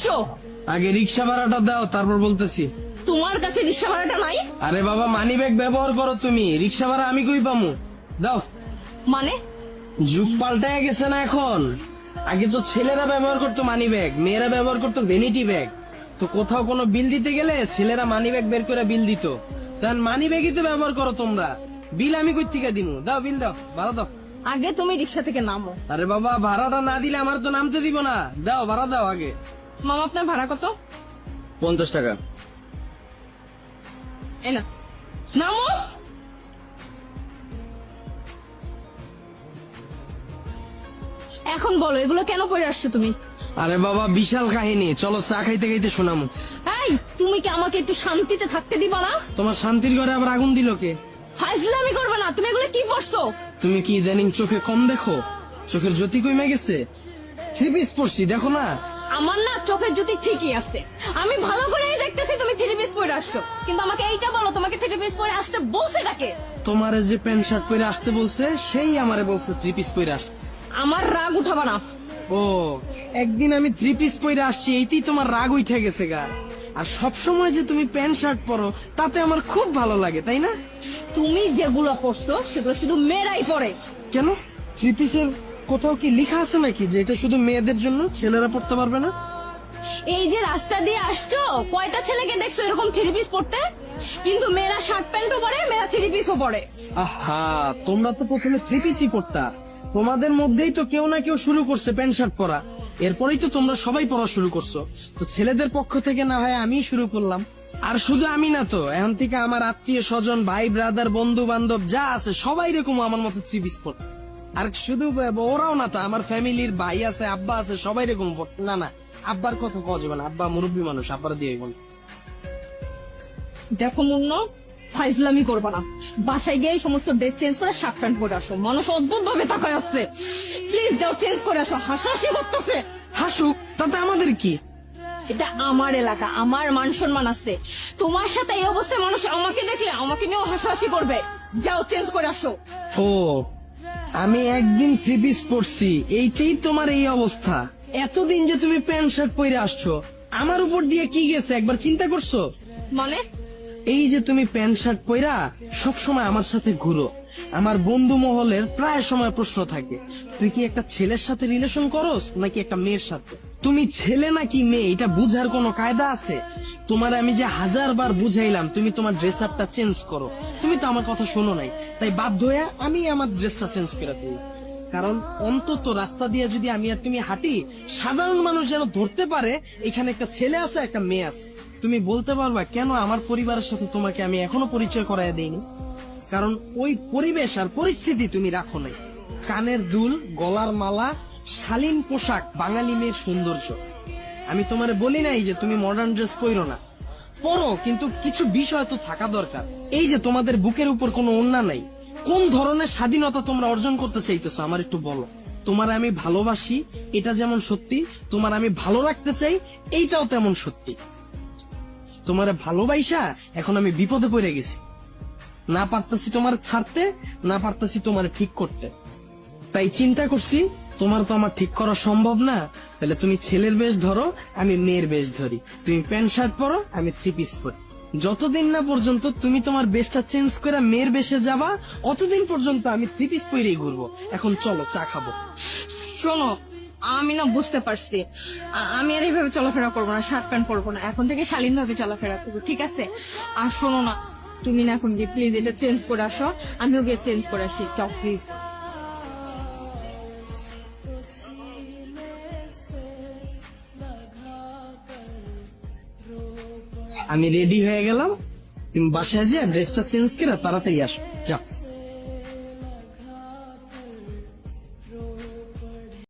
আসছো? আগে রিক্সা ভাড়াটা দাও তারপর বলতেছি। তোমার কাছে রিক্সা ভাড়াটা নাই? আরে বাবা মানি ব্যাগ ব্যবহার করো তুমি। রিক্সা ভাড়া আমি কই পামু? দাও। মানে? যুগ পাল্টায় গেছে না এখন? আগে তো ছেলেরা ব্যবহার করতো মানি ব্যাগ মেয়েরা ব্যবহার করতো ভ্যানিটি ব্যাগ তো কোথাও কোনো বিল দিতে গেলে ছেলেরা মানি ব্যাগ বের করে বিল দিত। তখন মানি ব্যাগই তো ব্যবহার করো তোমরা। বিল আমি কই থেকে দিমু? দাও বিল দাও ভাড়া দাও। আগে তুমি রিক্সা থেকে নামো। আরে বাবা ভাড়াটা না দিলে আমার তো নামতে দিব না। দাও ভাড়া দাও আগে। মামা আপনার ভাড়া কত? পঞ্চাশ টাকা। এই নামো এখন বলো এগুলো কেন পরে আসছো তুমি? আরে বাবা বিশাল কাহিনী। চলো চা খাইতে খাইতে শোনামু। এই তুমি কি আমাকে একটু শান্তিতে থাকতে দিবা না? তোমার শান্তির ঘরে আবার আগুন দিল কে? ফাইজলামি করবে না তুমি এগুলো কি পড়ছো তুমি কি ইদানিং চোখে কম দেখো? চোখের জ্যোতি কমে গেছে? থ্রি পিস পড়ছি দেখো না। আমার না চোখের জ্যোতি ঠিকই আছে। আমি ভালো করেই দেখতেছি তুমি থ্রি পিস পরে আসছো। কিন্তু আমাকে এইটা বলো তোমাকে থ্রি পিস পরে আসতে বলছে ডাকে তোমার যে প্যান্ট শার্ট পরে আসতে বলছে সেই আমারে বলছে থ্রি পিস পরে আসতে আমার রাগ উঠাবা না। ও একদিন আমি থ্রি পিস পরে আসছি এইতেই তোমার রাগ উঠে গেছে গা। আর সব সময় যে তুমি প্যান্ট শার্ট পরো তাতে আমার খুব ভালো লাগে তাই না? তুমি যেগুলো পড়ছো সেগুলো শুধু মেয়েরাই পরে। কেন? থ্রি পিসের কোথাও কি লেখা আছে নাকি যে এটা শুধু মেয়েদের জন্য? ছেলেরা পড়তে পারবে না? এই যে রাস্তা দিয়ে আসছো কয়টা ছেলেকে দেখছ এরকম থ্রি পিস পড়তে? কিন্তু মেয়েরা শার্ট প্যান্টও পরে মেয়েরা থ্রি পিসও পরে। আহা তোমরা তো প্রথমে থ্রি পিসই পড়তা। তোমাদের মধ্যেই তো কেউ না কেউ শুরু করছে প্যান্ট শার্ট পরা। এরপরেই তো তোমরা সবাই পড়া শুরু করছ। তো ছেলেদের পক্ষ থেকে না হয় আমি শুরু করলাম। আর শুধু আমি না তো এখন থেকে আমার আত্মীয় স্বজন ভাই ব্রাদার বন্ধু বান্ধব যা আছে সবাই এরকম আমার মতো থ্রি পিস পড়ে। আর শুধু ওরাও না তো আমার ফ্যামিলির ভাই আছে আব্বা আছে সবাই এরকম না না আব্বার কথা কওয়া যাবে না আব্বা মুরব্বী মানুষ আব্বার দিয়ে বল। দেখো মুন্ন ফাইজলামি করবা না। বাসায় গিয়ে সমস্ত ড্রেস চেঞ্জ করে শার্ট প্যান্ট পরে আসো। মানুষ অদ্ভুত ভাবে তাকায় আসছে। প্লিজ যাও চেঞ্জ করে আসো। হাসাহাসি করতেছে। হাসুক তাতে আমাদের কি? এটা আমার এলাকা আমার মান সম্মান আছে। তোমার সাথে এই অবস্থায় মানুষ আমাকে দেখলে আমাকে নিয়েও হাসাহাসি করবে। যাও চেঞ্জ করে আসো। ও আমি একদিন থ্রি পিস পরছি এইতেই তোমার এই অবস্থা। এতদিন যে তুমি প্যান্ট শার্ট পরে আসছো আমার উপর দিয়ে কি গেছে একবার চিন্তা করছ? মানে? এই যে তুমি প্যান্ট শার্ট পরা সব সময় আমার সাথে ঘুরো আমার বন্ধু মহলের প্রায় সময় প্রশ্ন থাকে তুই কি একটা ছেলের সাথে রিলেশন করস নাকি একটা মেয়ের সাথে? তুমি ছেলে নাকি মেয়ে এটা বুঝার কোনো কায়দা আছে? তোমার আমি যে হাজার বার বুঝাইলাম, তুমি তোমার ড্রেস আপটা চেঞ্জ করো। তুমি তো আমার কথা শোনো নাই। তাই বাধ্য হয়ে আমি আমার ড্রেসটা চেঞ্জ করে দিই। কারণ অন্তত রাস্তা দিয়ে যদি আমি আর তুমি হাঁটি, সাধারণ মানুষ যেন ধরতে পারে, এখানে একটা ছেলে আছে, একটা মেয়ে আছে। তুমি বলতে পারবা, কেন আমার পরিবারের সাথে তোমাকে আমি এখনও পরিচয় করাই দেইনি? কারণ ওই পরিবেশ আর পরিস্থিতি তুমি রাখো নাই। কানের দুল, গলার মালা, শালীন পোশাক, বাঙালি মেয়ের সৌন্দর্য। আমি তোমারে বলি নাই যে তুমি মডার্ন ড্রেস পরো না। পরো, কিন্তু কিছু বিষয় তো থাকা দরকার। এই যে তোমাদের বুকের উপর কোনো অন্যা নাই, কোন ধরনের স্বাধীনতা তোমরা অর্জন করতে চাইতেছো আমার একটু বলো। তোমার আমি ভালোবাসি, এটা যেমন সত্যি, তোমার আমি ভালো রাখতে চাই, এইটাও তেমন সত্যি। তোমার ভালোবাসা এখন আমি বিপদে পড়ে গেছি। না পারতাছি তোমার ছাড়তে, না পারতাছি তোমার ঠিক করতে। তাই চিন্তা করছি তোমার তো আমার ঠিক করা সম্ভব না। তাহলে তুমি ছেলের বেশ ধরো, আমি মেয়ের বেশ ধরি। তুমি প্যান্ট শার্ট পরো, আমি থ্রি পিস পরি। যতদিন না পর্যন্ত তুমি তোমার বেশটা চেঞ্জ করে মেয়ের বেশে যাবা, অতদিন পর্যন্ত আমি থ্রি পিস পরেই ঘুরবো। এখন চলো, চা খাব। শোনো, আমি না বুঝতে পারছি। আমি আর এইভাবে চলাফেরা করব না, শার্ট প্যান্ট পরবো না। এখন থেকে শালীন ভাবে চলাফেরা করব, ঠিক আছে? আর শোনো না, তুমি না এখন গিয়ে প্লিজ এটা চেঞ্জ করে আসো, আমিও গিয়ে চেঞ্জ করে আসি। চাও প্লিজ আমি রেডি হয়ে গেলাম। তুমি বাসায় যে ড্রেসটা চেঞ্জ করে তাড়াতাড়ি আসো। যাও।